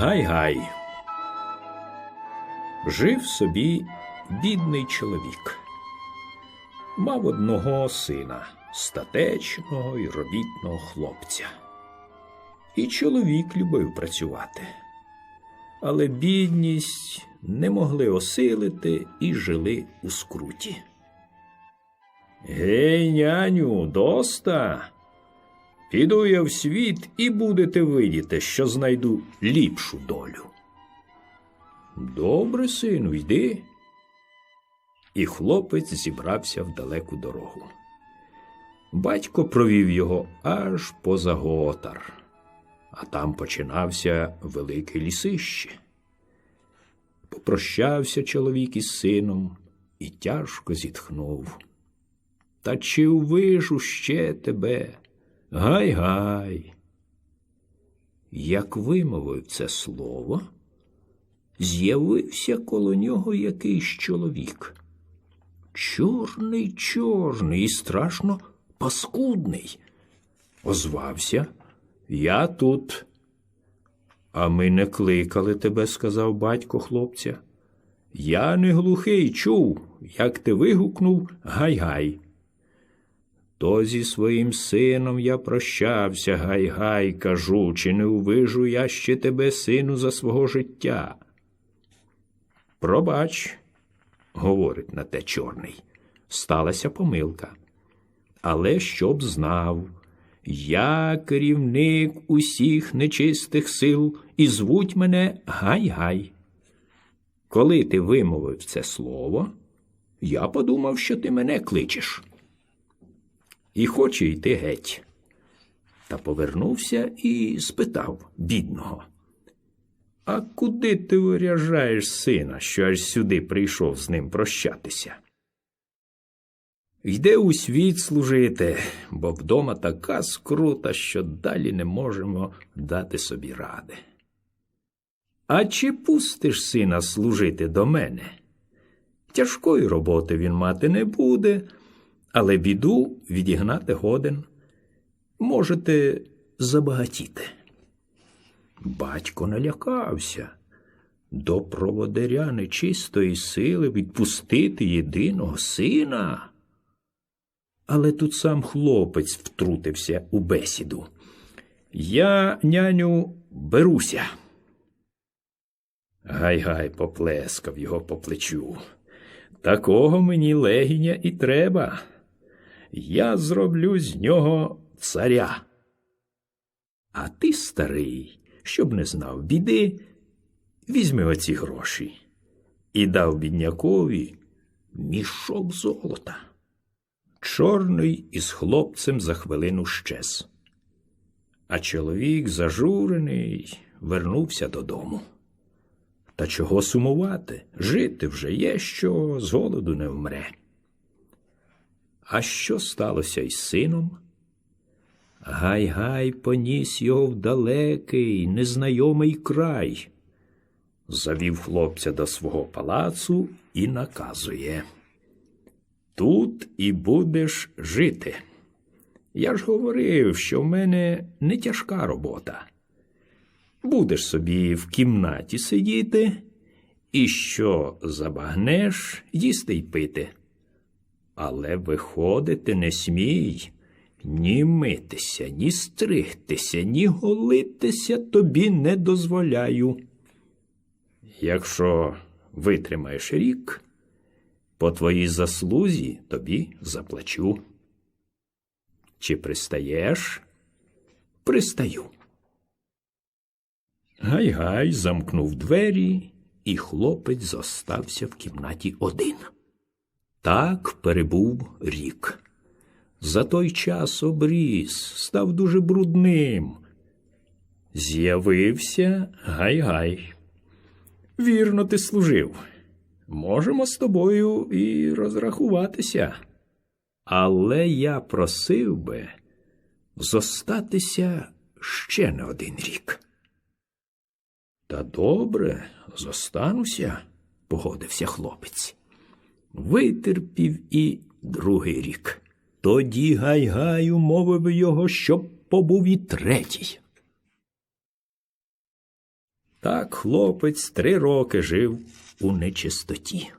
Гай-гай. Жив собі бідний чоловік. Мав одного сина, статечного і робітного хлопця. І чоловік любив працювати. Але бідність не могли осилити і жили у скруті. Гей, няню, доста. Піду я в світ і будете видіти, що знайду ліпшу долю. Добре, сину, йди. І хлопець зібрався в далеку дорогу. Батько провів його аж поза готар, а там починався велике лісище. Попрощався чоловік із сином і тяжко зітхнув. Та чи увижу ще тебе? Гай-гай. Як вимовив це слово, з'явився коло нього якийсь чоловік. Чорний, чорний і страшно паскудний. Озвався, я тут. А ми не кликали тебе, сказав батько хлопця. Я не глухий чув, як ти вигукнув гай-гай. То зі своїм сином я прощався, гай-гай, кажу, чи не увижу я ще тебе, сину, за свого життя. Пробач, говорить на те чорний, сталася помилка. Але щоб знав, я керівник усіх нечистих сил, і звуть мене Гай-Гай. Коли ти вимовив це слово, я подумав, що ти мене кличеш. І хоче йти геть. Та повернувся і спитав бідного. А куди ти виряжаєш сина, що аж сюди прийшов з ним прощатися? Йде у світ служити, бо вдома така скрута, що далі не можемо дати собі ради. А чи пустиш сина служити до мене? Тяжкої роботи він мати не буде, але біду відігнати годен. Можете забагатіти. Батько налякався. До проводаря нечистої сили відпустити єдиного сина. Але тут сам хлопець втрутився у бесіду. Я, няню, беруся. Гай-гай поплескав його по плечу. Такого мені легіня і треба. Я зроблю з нього царя. А ти, старий, щоб не знав біди, візьми оці гроші і дав біднякові мішок золота. Чорний із хлопцем за хвилину щез. А чоловік, зажурений, вернувся додому. Та чого сумувати? Жити вже є, що з голоду не вмре. А що сталося із сином? Гай-гай поніс його в далекий, незнайомий край. Завів хлопця до свого палацу і наказує. Тут і будеш жити. Я ж говорив, що в мене не тяжка робота. Будеш собі в кімнаті сидіти, і що забагнеш, їсти й пити. Але виходити не смій, ні митися, ні стригтися, ні голитися тобі не дозволяю. Якщо витримаєш рік, по твоїй заслузі тобі заплачу. Чи пристаєш? Пристаю. Гай-гай замкнув двері, і хлопець зостався в кімнаті один. Так перебув рік. За той час обріс, став дуже брудним. З'явився гай-гай. Вірно, ти служив. Можемо з тобою і розрахуватися. Але я просив би зостатися ще не один рік. Та добре, зостануся, погодився хлопець. Витерпів і другий рік. Тоді гай-гай умовив його, щоб побув і третій. Так хлопець три роки жив у нечистоті.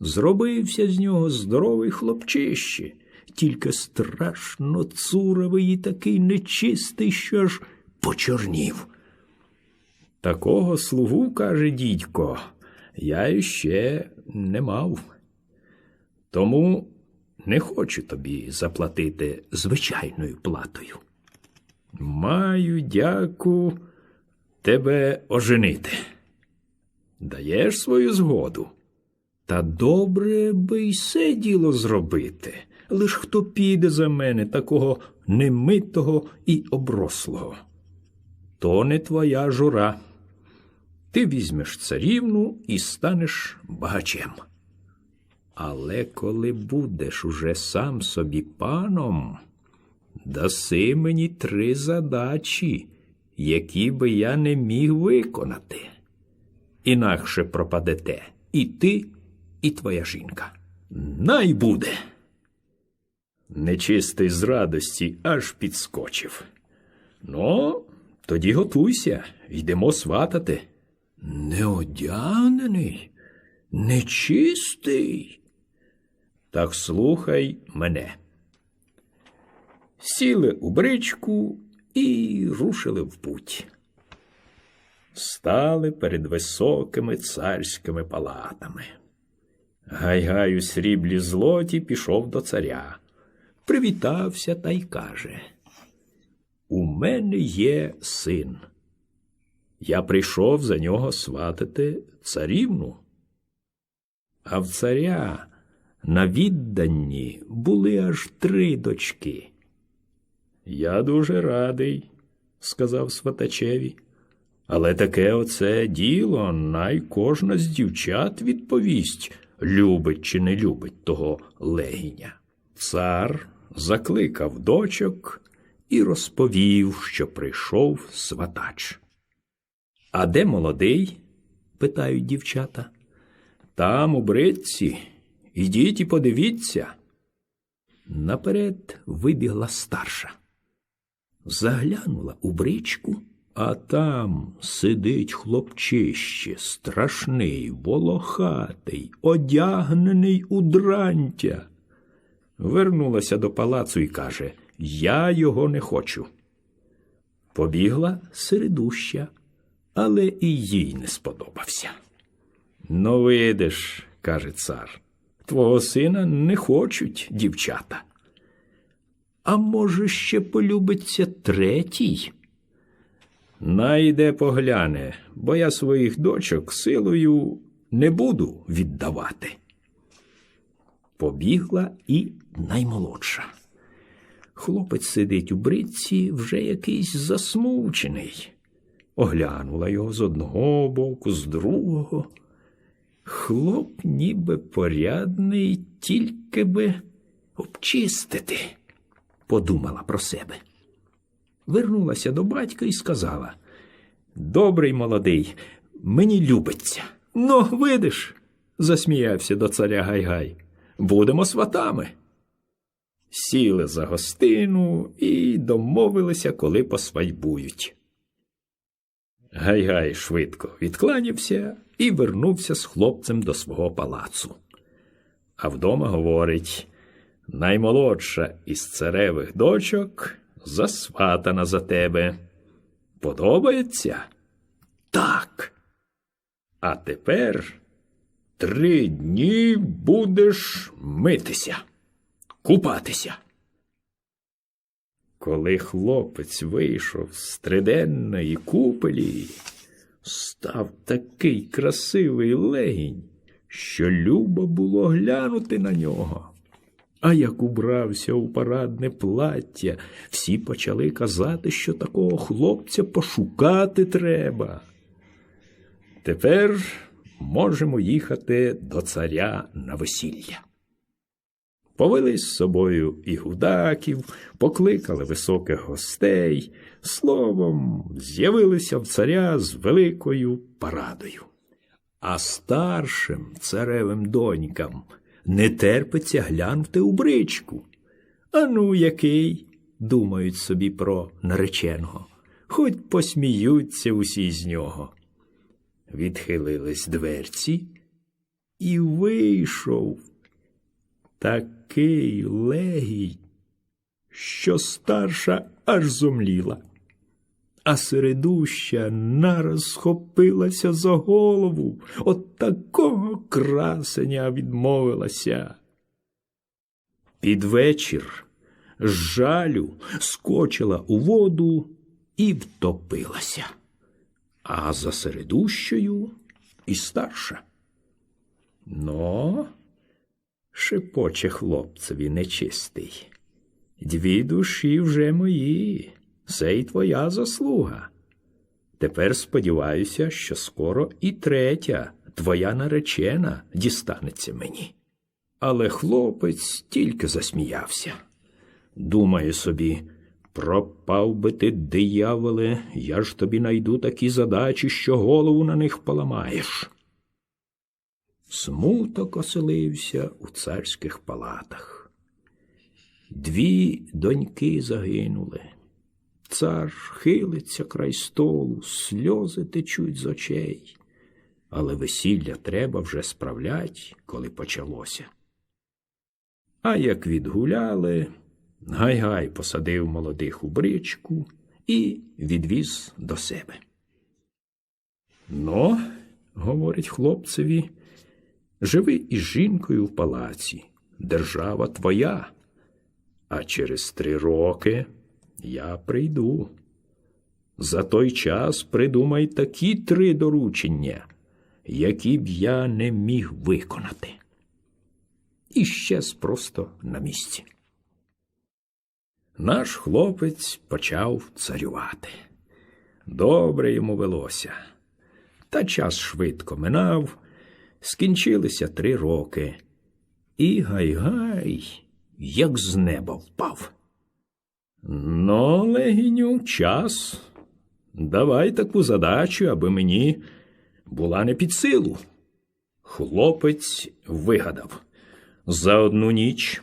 Зробився з нього здоровий хлопчище, тільки страшно цуровий і такий нечистий, що аж почорнів. Такого слугу, каже дідько, я іще не мав. Тому не хочу тобі заплатити звичайною платою. Маю дяку тебе оженити. Даєш свою згоду. Та добре би й се діло зробити. Лиш хто піде за мене, такого немитого і оброслого. То не твоя жура. Ти візьмеш царівну і станеш багачем. Але коли будеш уже сам собі паном, даси мені три задачі, які би я не міг виконати. Інакше пропадете і ти, і твоя жінка. Най буде. Нечистий з радості аж підскочив. Ну, тоді готуйся, йдемо сватати. Неодягнений, нечистий. Так слухай мене. Сіли у бричку і рушили в путь. Стали перед високими царськими палатами. Гай-гай у сріблі злоті пішов до царя, привітався та й каже: У мене є син. Я прийшов за нього сватати царівну. А в царя на відданні були аж три дочки. Я дуже радий, сказав сватачеві. Але таке оце діло, най кожна з дівчат відповість, любить чи не любить того легіня. Цар закликав дочок і розповів, що прийшов сватач. А де молодий? питають дівчата. Там, у бритці, ідіть і подивіться. Наперед вибігла старша. Заглянула у бричку, а там сидить хлопчище, страшний, волохатий, одягнений у дрантя. Вернулася до палацу і каже Я його не хочу. Побігла середуща, але і їй не сподобався. Ну, видиш, каже цар, твого сина не хочуть дівчата. А може, ще полюбиться третій? Найде погляне, бо я своїх дочок силою не буду віддавати. Побігла і наймолодша. Хлопець сидить у бритці, вже якийсь засмучений. Оглянула його з одного боку, з другого. Хлоп ніби порядний, тільки би обчистити, подумала про себе. Вернулася до батька і сказала Добрий молодий, мені любиться. Ну, видиш, засміявся до царя Гайгай. Будемо сватами. Сіли за гостину і домовилися, коли посвайбують. Гайгай швидко відкланявся і вернувся з хлопцем до свого палацу. А вдома говорить наймолодша із царевих дочок засватана за тебе. Подобається? Так. А тепер три дні будеш митися, купатися. Коли хлопець вийшов з триденної купелі, став такий красивий легінь, що любо було глянути на нього. А як убрався у парадне плаття, всі почали казати, що такого хлопця пошукати треба. Тепер можемо їхати до царя на весілля. Повели з собою і гудаків, покликали високих гостей, словом, з'явилися в царя з великою парадою. А старшим царевим донькам не терпиться глянути у бричку. А ну, який, думають собі про нареченого, хоч посміються усі з нього. відхилились дверці, і вийшов такий легій, що старша аж зомліла, а середуща нараз схопилася за голову, от такого красення відмовилася. Під вечір з жалю скочила у воду і втопилася, а за середущою і старша. Но шепоче хлопцеві нечистий. Дві душі вже мої, це й твоя заслуга. Тепер сподіваюся, що скоро і третя, твоя наречена, дістанеться мені. Але хлопець тільки засміявся. Думає собі, пропав би ти, дияволе, я ж тобі найду такі задачі, що голову на них поламаєш. Смуток оселився у царських палатах. Дві доньки загинули. Цар хилиться край столу, сльози течуть з очей, але весілля треба вже справлять, коли почалося. А як відгуляли, Гай-гай посадив молодих у бричку і відвіз до себе. Ну, говорить хлопцеві, живи із жінкою в палаці, держава твоя, а через три роки я прийду. За той час придумай такі три доручення, які б я не міг виконати. І щез просто на місці. Наш хлопець почав царювати. Добре йому велося. Та час швидко минав, скінчилися три роки, і гай-гай, як з неба впав. Ну, легіню, час. Давай таку задачу, аби мені була не під силу. Хлопець вигадав за одну ніч.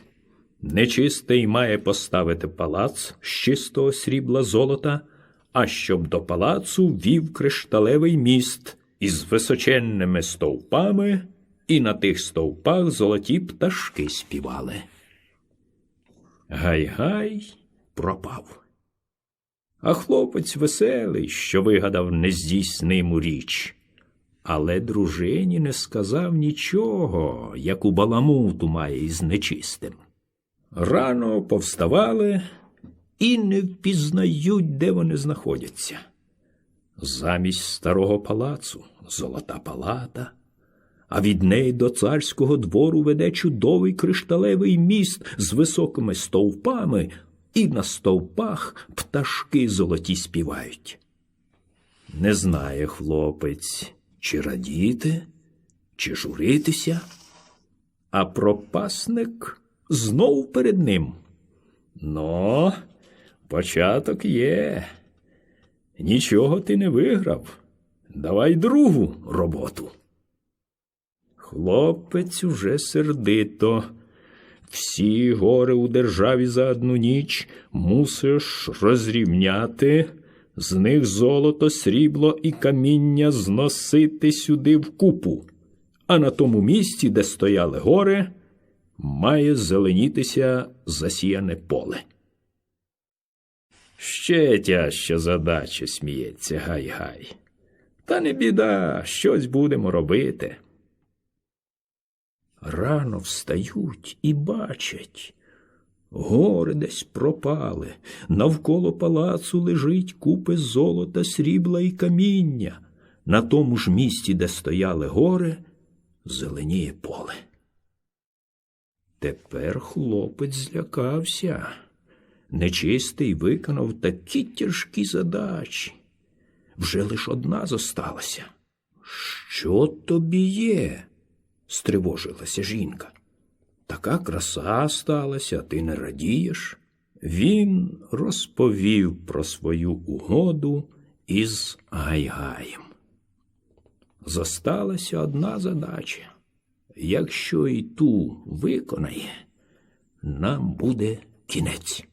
Нечистий має поставити палац з чистого срібла золота, а щоб до палацу вів кришталевий міст із височенними стовпами, і на тих стовпах золоті пташки співали. Гай-гай пропав. А хлопець веселий, що вигадав нездійсниму річ. Але дружині не сказав нічого, яку баламуту має із нечистим. Рано повставали і не впізнають, де вони знаходяться. Замість старого палацу золота палата, а від неї до царського двору веде чудовий кришталевий міст з високими стовпами, і на стовпах пташки золоті співають. Не знає хлопець, чи радіти, чи журитися, а пропасник знов перед ним. Ну, початок є. Нічого ти не виграв. Давай другу роботу. Хлопець уже сердито. Всі гори у державі за одну ніч мусиш розрівняти, з них золото, срібло і каміння зносити сюди в купу, а на тому місці, де стояли гори, має зеленітися засіяне поле. Ще тяжча задача, сміється гай-гай. Та не біда, щось будемо робити. Рано встають і бачать. Гори десь пропали, навколо палацу лежить купи золота, срібла і каміння. На тому ж місці, де стояли гори, зеленіє поле. Тепер хлопець злякався. Нечистий виконав такі тяжкі задачі. Вже лиш одна зосталася. Що тобі є? стривожилася жінка. Така краса сталася, ти не радієш. Він розповів про свою угоду із Гайгаєм. Зосталася одна задача. Якщо і ту виконає, нам буде кінець.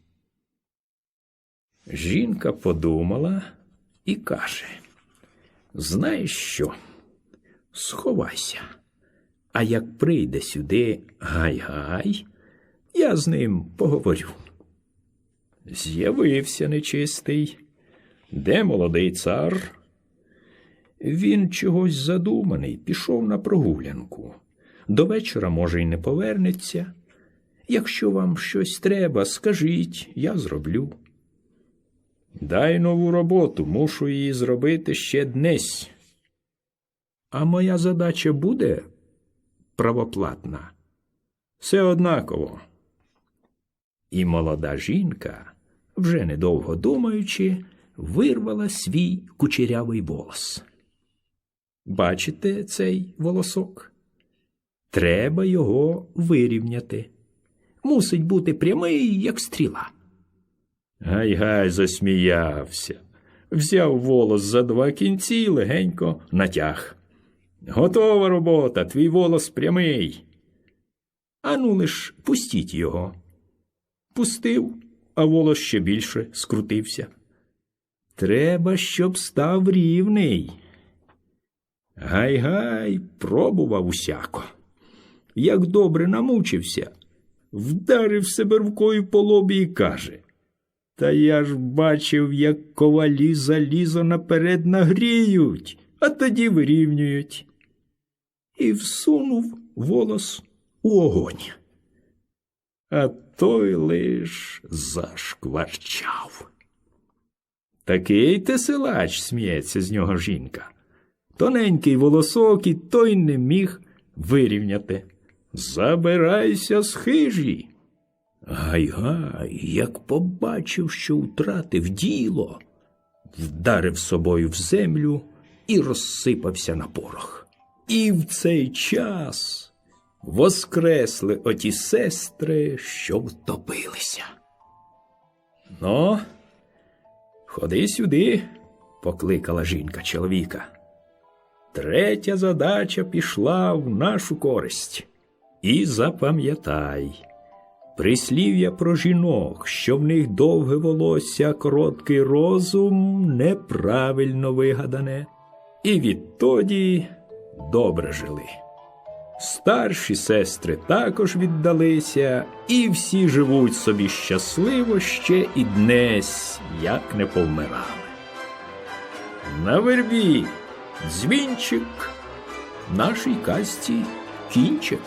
Жінка подумала і каже: Знаєш що? сховайся. А як прийде сюди гай-гай, я з ним поговорю. З'явився нечистий. Де молодий цар? Він чогось задуманий, пішов на прогулянку. До вечора, може, й не повернеться. Якщо вам щось треба, скажіть, я зроблю. Дай нову роботу, мушу її зробити ще днесь. А моя задача буде правоплатна. Все однаково. І молода жінка, вже недовго думаючи, вирвала свій кучерявий волос. Бачите цей волосок? Треба його вирівняти. Мусить бути прямий, як стріла. Гай-гай засміявся, взяв волос за два кінці і легенько натяг. Готова робота, твій волос прямий. Ану лиш пустіть його. Пустив, а волос ще більше скрутився. Треба, щоб став рівний. Гай-гай, пробував усяко. Як добре намучився, вдарив себе рукою по лобі і каже. Та я ж бачив, як ковалі залізо наперед нагріють, а тоді вирівнюють. І всунув волос у огонь. А той лиш зашкварчав. Такий ти силач, сміється з нього жінка. Тоненький волосок і той не міг вирівняти. Забирайся з хижі. Гай-гай, як побачив, що втратив діло, вдарив собою в землю і розсипався на порох. І в цей час воскресли оті сестри, що втопилися. Ну, ходи сюди, покликала жінка чоловіка. Третя задача пішла в нашу користь. І запам'ятай, прислів'я про жінок, що в них довге волосся, короткий розум, неправильно вигадане, і відтоді добре жили. Старші сестри також віддалися, і всі живуть собі щасливо ще і днесь, як не повмирали. На вербі дзвінчик, нашій казці кінчик.